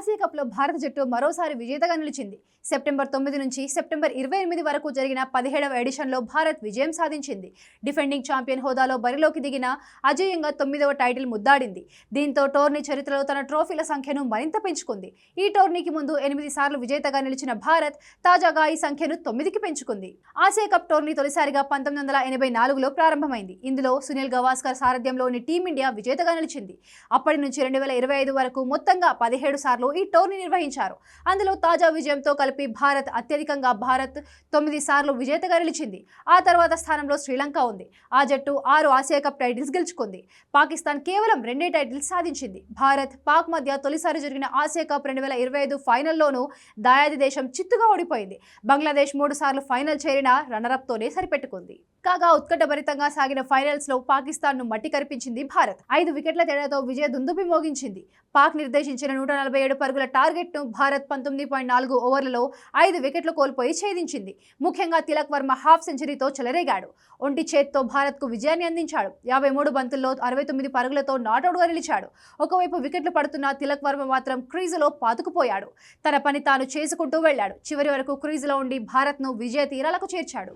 Asia కప్లో భారత జట్టు మరోసారి విజేతగా నిలిచింది. సెప్టెంబర్ తొమ్మిది నుంచి సెప్టెంబర్ ఇరవై ఎనిమిది వరకు జరిగిన పదిహేడవ ఎడిషన్లో భారత్ విజయం సాధించింది. డిఫెండింగ్ ఛాంపియన్ హోదాలో బరిలోకి దిగిన అజేయంగా తొమ్మిదవ టైటిల్ ముద్దాడింది. దీంతో టోర్నీ చరిత్రలో తన ట్రోఫీల సంఖ్యను మరింత పెంచుకుంది. ఈ టోర్నీకి ముందు ఎనిమిది సార్లు విజేతగా నిలిచిన భారత్ తాజాగా ఈ సంఖ్యను తొమ్మిదికి పెంచుకుంది. ఆసియా కప్ టోర్నీ తొలిసారిగా పంతొమ్మిది వందల ఎనభై నాలుగులో ప్రారంభమైంది. ఇందులో సునీల్ గవాస్కర్ సారథ్యంలోని టీమిండియా విజేతగా నిలిచింది. అప్పటి నుంచి రెండు వేల ఇరవై ఐదు వరకు మొత్తంగా పదిహేడు సార్లు ఈ టోర్నీ నిర్వహించారు. అందులో తాజా విజయంతో కలిపి భారత్ అత్యధికంగా భారత్ తొమ్మిది సార్లు విజేతగా నిలిచింది. ఆ తర్వాత స్థానంలో శ్రీలంక ఉంది. ఆ జట్టు ఆరు ఆసియా కప్ టైటిల్స్ గెలుచుకుంది. పాకిస్తాన్ కేవలం రెండే టైటిల్స్ సాధించింది. భారత్ పాక్ మధ్య తొలిసారి జరిగిన ఆసియా కప్ రెండు వేల ఇరవై ఐదు ఫైనల్లోనూ దాయాది దేశం చిత్తుగా ఓడిపోయింది. బంగ్లాదేశ్ మూడు సార్లు ఫైనల్ చేరిన రన్నరప్తోనే సరిపెట్టుకుంది. కాగా ఉత్కంఠభరితంగా సాగిన ఫైనల్స్లో పాకిస్తాన్ను మట్టి కరిపించింది భారత్. ఐదు వికెట్ల తేడాతో విజయ దుందుబి మోగించింది. పాక్ నిర్దేశించిన నూట నలభై ఏడు పరుగుల టార్గెట్ను భారత్ పంతొమ్మిది పాయింట్ నాలుగు ఓవర్లలో ఐదు వికెట్లు కోల్పోయి ఛేదించింది. ముఖ్యంగా తిలక్ వర్మ హాఫ్ సెంచరీతో చెలరేగాడు. ఒంటి చేత్తో భారత్కు విజయాన్ని అందించాడు. యాభై మూడు బంతుల్లో అరవై తొమ్మిది పరుగులతో నాటౌట్గా నిలిచాడు. ఒకవైపు వికెట్లు పడుతున్న తిలక్ వర్మ మాత్రం క్రీజులో పాతుకుపోయాడు. తన పని తాను చేసుకుంటూ వెళ్ళాడు చివరి వరకు క్రీజులో ఉండి భారత్ను విజయ తీరాలకు చేర్చాడు.